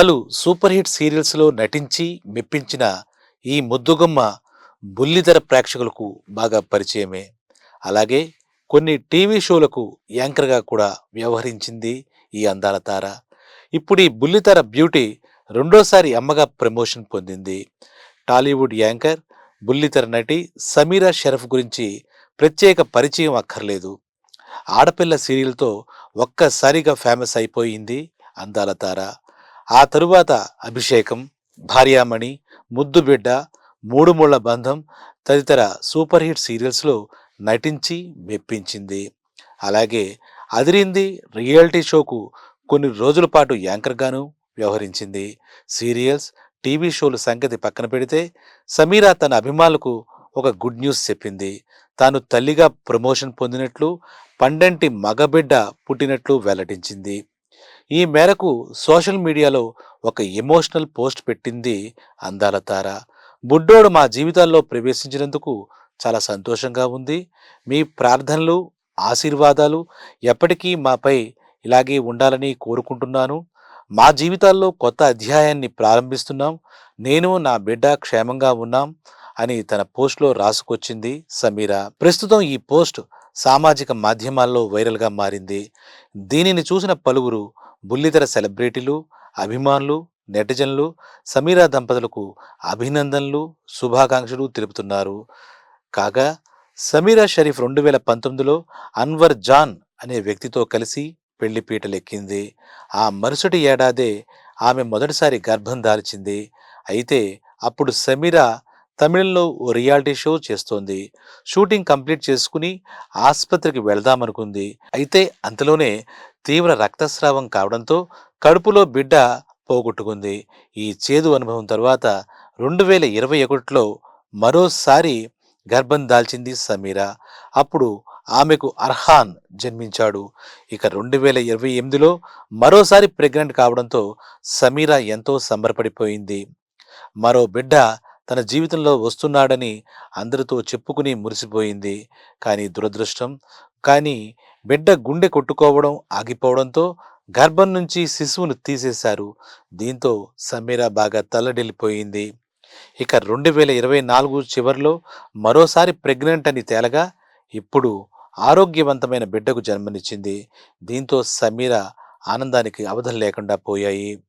పలు super hit సీరియల్స్లో నటించి మెప్పించిన ఈ ముద్దుగుమ్మ బుల్లితెర ప్రేక్షకులకు బాగా పరిచయమే. అలాగే కొన్ని టీవీ షోలకు యాంకర్గా కూడా వ్యవహరించింది ఈ అందాల తార. ఇప్పుడు ఈ బుల్లితెర బ్యూటీ రెండోసారి అమ్మగా ప్రమోషన్ పొందింది. టాలీవుడ్ యాంకర్ బుల్లితెర నటి సమీరా షరఫ్ గురించి ప్రత్యేక పరిచయం అక్కర్లేదు. ఆడపిల్ల సీరియల్తో ఒక్కసారిగా ఫేమస్ అయిపోయింది అందాల తార. ఆ తరువాత అభిషేకం భార్యామణి ముద్దుబిడ్డ మూడు బంధం తదితర సూపర్ హిట్ సీరియల్స్లో నటించి మెప్పించింది. అలాగే అదిరింది రియాలిటీ షోకు కొన్ని రోజుల పాటు యాంకర్గాను వ్యవహరించింది. సీరియల్స్ టీవీ షోలు సంగతి పక్కన పెడితే సమీరా తన అభిమానులకు ఒక గుడ్ న్యూస్ చెప్పింది. తాను తల్లిగా ప్రమోషన్ పొందినట్లు పండంటి మగబిడ్డ పుట్టినట్లు వెల్లడించింది. ఈ మేరకు సోషల్ మీడియాలో ఒక ఎమోషనల్ పోస్ట్ పెట్టింది అందాల తార. బుడ్డోడు మా జీవితాల్లో ప్రవేశించినందుకు చాలా సంతోషంగా ఉంది. మీ ప్రార్థనలు ఆశీర్వాదాలు ఎప్పటికీ మాపై ఇలాగే ఉండాలని కోరుకుంటున్నాను. మా జీవితాల్లో కొత్త అధ్యాయాన్ని ప్రారంభిస్తున్నాం. నేను నా బిడ్డ క్షేమంగా ఉన్నాం అని తన పోస్ట్లో రాసుకొచ్చింది సమీరా. ప్రస్తుతం ఈ పోస్ట్ సామాజిక మాధ్యమాల్లో వైరల్గా మారింది. దీనిని చూసిన పలువురు బుల్లితెర సెలబ్రిటీలు అభిమానులు నెటిజన్లు సమీరా దంపతులకు అభినందనలు శుభాకాంక్షలు తెలుపుతున్నారు. కాగా సమీరా షరీఫ్ రెండు వేల పంతొమ్మిదిలో అన్వర్ జాన్ అనే వ్యక్తితో కలిసి పెళ్ళి పీటలెక్కింది. ఆ మరుసటి ఏడాదే ఆమె మొదటిసారి గర్భం దాల్చింది. అయితే అప్పుడు సమీరా తమిళంలో ఓ రియాలిటీ షో చేస్తోంది. షూటింగ్ కంప్లీట్ చేసుకుని ఆసుపత్రికి వెళదామనుకుంది. అయితే అంతలోనే తీవ్ర రక్తస్రావం కావడంతో కడుపులో బిడ్డ పోగొట్టుకుంది. ఈ చేదు అనుభవం తర్వాత రెండు వేల ఇరవై ఒకటిలో మరోసారి గర్భం దాల్చింది సమీరా. అప్పుడు ఆమెకు అర్హాన్ జన్మించాడు. ఇక రెండు వేల ఇరవై ఎనిమిదిలో మరోసారి ప్రెగ్నెంట్ కావడంతో సమీరా ఎంతో సంబరపడిపోయింది. మరో బిడ్డ తన జీవితంలో వస్తున్నాడని అందరితో చెప్పుకుని మురిసిపోయింది. కానీ దురదృష్టం కానీ బిడ్డ గుండె కొట్టుకోవడం ఆగిపోవడంతో గర్భం నుంచి శిశువును తీసేశారు. దీంతో సమీరా బాగా తల్లడిల్లిపోయింది. ఇక రెండు వేల ఇరవై నాలుగు చివరిలో మరోసారి ప్రెగ్నెంట్ అని తేలగా ఇప్పుడు ఆరోగ్యవంతమైన బిడ్డకు జన్మనిచ్చింది. దీంతో సమీరా ఆనందానికి అవధం లేకుండా పోయాయి.